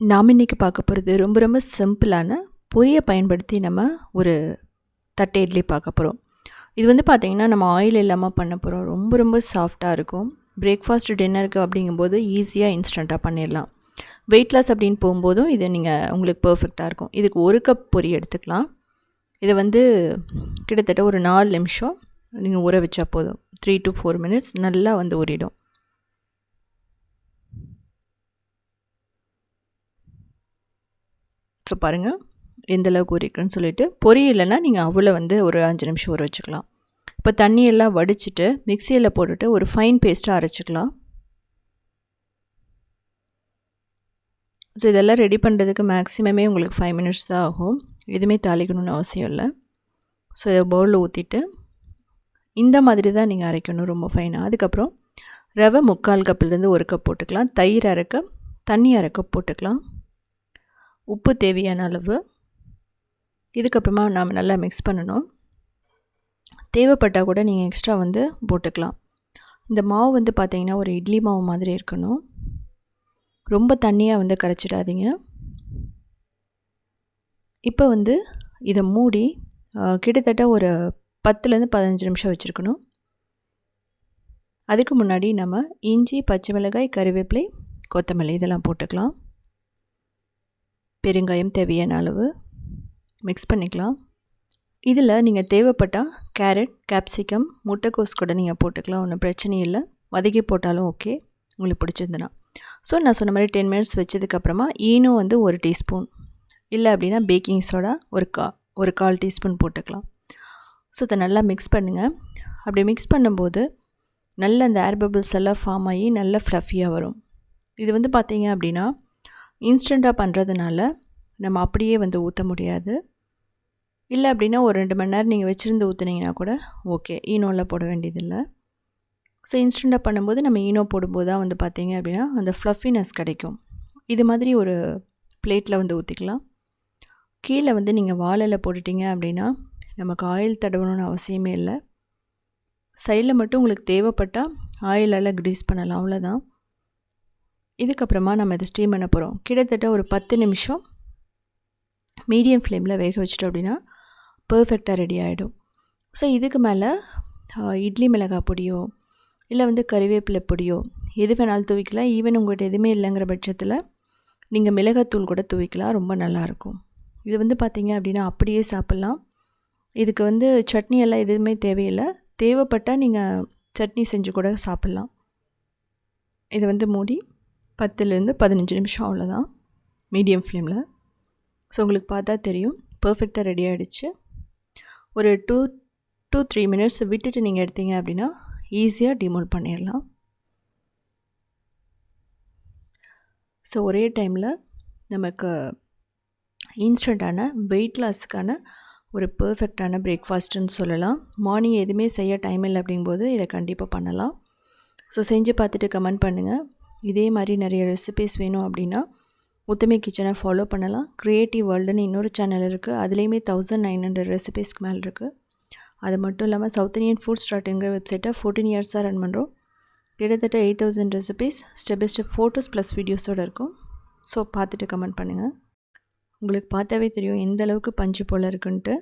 நாம் இன்றைக்கி பார்க்க போகிறது ரொம்ப ரொம்ப சிம்பிளான பொரியை பயன்படுத்தி நம்ம ஒரு தட்டை இட்லி பார்க்க போகிறோம் இது வந்து பார்த்திங்கன்னா நம்ம ஆயில் இல்லாமல் பண்ண போகிறோம் ரொம்ப ரொம்ப சாஃப்டாக இருக்கும். பிரேக்ஃபாஸ்ட் டின்னருக்கு அப்படிங்கும்போது ஈஸியாக இன்ஸ்டண்ட்டாக பண்ணிடலாம். வெயிட் லாஸ் அப்படின்னு போகும்போதும் இது நீங்கள் உங்களுக்கு பர்ஃபெக்டாக இருக்கும். இதுக்கு ஒரு கப் பொரி எடுத்துக்கலாம். இதை வந்து கிட்டத்தட்ட ஒரு நாலு நிமிஷம் நீங்கள் ஊற வச்சா போதும். த்ரீ டு ஃபோர் மினிட்ஸ் நல்லா வந்து ஊறிடும். ஸோ பாருங்கள் எந்த அளவுக்கு ஊறிக்குன்னு சொல்லிட்டு. பொரியலைன்னா இல்லைன்னா நீங்கள் அவ்வளோ வந்து ஒரு அஞ்சு நிமிஷம் ஊற வச்சுக்கலாம். இப்போ தண்ணியெல்லாம் வடிச்சிட்டு மிக்சியில் போட்டுட்டு ஒரு ஃபைன் பேஸ்ட்டாக அரைச்சிக்கலாம். ஸோ இதெல்லாம் ரெடி பண்ணுறதுக்கு மேக்ஸிமமே உங்களுக்கு ஃபைவ் மினிட்ஸ் தான் ஆகும். எதுவுமே தாளிக்கணும்னு அவசியம் இல்லை. ஸோ இதை பவுலில் ஊற்றிட்டு இந்த மாதிரி தான் நீங்கள் அரைக்கணும் ரொம்ப ஃபைனாக அதுக்கப்புறம் ரவை முக்கால் கப்பிலேருந்து ஒரு கப் போட்டுக்கலாம். தயிர் அரைக்க தண்ணி அரைக்க போட்டுக்கலாம். உப்பு தேவையான அளவு. இதுக்கப்புறமா நாம் நல்லா மிக்ஸ் பண்ணணும். தேவைப்பட்டால் கூட நீங்கள் எக்ஸ்ட்ரா வந்து போட்டுக்கலாம். இந்த மாவு வந்து பார்த்திங்கன்னா ஒரு இட்லி மாவு மாதிரி இருக்கணும். ரொம்ப தண்ணியாக வந்து கரைச்சிடாதீங்க. இப்போ வந்து இதை மூடி கிட்டத்தட்ட ஒரு பத்துலேருந்து பதினஞ்சு நிமிஷம் வச்சுருக்கணும். அதுக்கு முன்னாடி நம்ம இஞ்சி பச்சை மிளகாய் கருவேப்பிலை கொத்தமல்லி இதெல்லாம் போட்டுக்கலாம். பெருங்காயம் தேவையான அளவு. மிக்ஸ் பண்ணிக்கலாம். இதில் நீங்கள் தேவைப்பட்டால் கேரட் கேப்சிகம் முட்டைக்கோஸ் கூட நீங்கள் போட்டுக்கலாம். ஒன்றும் பிரச்சனை இல்லை. வதக்கி போட்டாலும் ஓகே. உங்களுக்கு பிடிச்சிருந்துன்னா ஸோ நான் சொன்ன மாதிரி டென் மினிட்ஸ் வச்சதுக்கப்புறமா ஈனோ வந்து ஒரு டீஸ்பூன். இல்லை அப்படின்னா பேக்கிங் சோடா ஒரு கா ஒரு கால் டீஸ்பூன் போட்டுக்கலாம். ஸோ இதை நல்லா மிக்ஸ் பண்ணுங்கள் அப்படி மிக்ஸ் பண்ணும்போது நல்ல அந்த ஏர் பபிள்ஸ் எல்லாம் ஃபார்ம் ஆகி நல்ல ஃப்ளஃபியாக வரும். இது வந்து பார்த்திங்க அப்படின்னா இன்ஸ்டண்ட்டாக பண்ணுறதுனால நம்ம அப்படியே வந்து ஊற்ற முடியாது. இல்லை அப்படின்னா ஒரு ரெண்டு மணி நேரம் நீங்கள் வச்சுருந்து ஊற்றுனீங்கன்னா கூட ஓகே. ஈனோவில் போட வேண்டியதில்லை. ஸோ இன்ஸ்டண்ட்டாக பண்ணும்போது நம்ம ஈனோ போடும்போது தான் வந்து பார்த்திங்க அப்படின்னா அந்த ஃப்ளஃபினஸ் கிடைக்கும். இது மாதிரி ஒரு பிளேட்டில் வந்து ஊற்றிக்கலாம் கீழே வந்து நீங்கள் வாழையில் போட்டுட்டிங்க அப்படின்னா நமக்கு ஆயில் தடவணும்னு அவசியமே இல்லை. சைடில் மட்டும் உங்களுக்கு தேவைப்பட்டால் ஆயிலால் க்ரீஸ் பண்ணலாம். அவ்வளோதான் இதுக்கப்புறமா நம்ம இதை ஸ்டீம் பண்ண போகிறோம் கிட்டத்தட்ட ஒரு பத்து நிமிஷம் மீடியம் ஃப்ளேமில் வேக வச்சிட்டோம் அப்படின்னா பர்ஃபெக்டாக ரெடி ஆகிடும் ஸோ இதுக்கு மேலே இட்லி மிளகாய் பொடியோ இல்லை வந்து கறிவேப்பிலை பொடியோ எது வேணாலும் துவைக்கலாம். ஈவன் உங்கள்கிட்ட எதுவுமே இல்லைங்கிற பட்சத்தில் நீங்கள் மிளகாத்தூள் கூட துவைக்கலாம். ரொம்ப நல்லாயிருக்கும் இது வந்து பார்த்திங்க அப்படின்னா அப்படியே சாப்பிட்லாம். இதுக்கு வந்து சட்னி எல்லாம் எதுவுமே தேவையில்லை. தேவைப்பட்டால் நீங்கள் சட்னி செஞ்சு கூட சாப்பிட்லாம். இதை வந்து மூடி. பத்துலேருந்து பதினஞ்சு நிமிஷம் அவ்வளோதான். மீடியம் ஃப்ளேமில். ஸோ உங்களுக்கு பார்த்தா தெரியும். பர்ஃபெக்டாக ரெடி ஆகிடுச்சு ஒரு டூ டூ த்ரீ மினிட்ஸ் விட்டுட்டு நீங்கள் எடுத்தீங்க அப்படின்னா ஈஸியாக டிமோல் பண்ணிடலாம். ஸோ ஒரே டைமில் நமக்கு இன்ஸ்டண்ட்டான வெயிட் லாஸுக்கான ஒரு பர்ஃபெக்டான பிரேக்ஃபாஸ்ட்டுன்னு சொல்லலாம். மார்னிங் எதுவுமே செய்ய டைம் இல்லை அப்படிங்கும்போது இதை கண்டிப்பாக பண்ணலாம். ஸோ செஞ்சு பார்த்துட்டு கமெண்ட் பண்ணுங்கள் இதே மாதிரி நிறைய ரெசிபிஸ் வேணும் அப்படின்னா உத்தமை கிச்சனை ஃபாலோ பண்ணலாம். க்ரியேட்டிவ் வேர்ல்டுன்னு இன்னொரு சேனல் இருக்குது அதுலேயுமே தௌசண்ட் நைன் ஹண்ட்ரட் ரெசிபிஸ்க்கு மேலே இருக்குது அது மட்டும் இல்லாமல் சவுத் இந்தியன் ஃபுட் ஸ்டார்ட்டுங்கிற வெப்சைட்டை ஃபோர்டீன் இயர்ஸாக ரன் பண்ணுறோம் கிட்டத்தட்ட eight thousand recipes step by step photos plus வீடியோஸோடு இருக்கும். ஸோ பார்த்துட்டு கமெண்ட் பண்ணுங்கள் உங்களுக்கு பார்த்தாவே தெரியும் எந்த அளவுக்கு பஞ்சு போல் இருக்குன்ட்டு.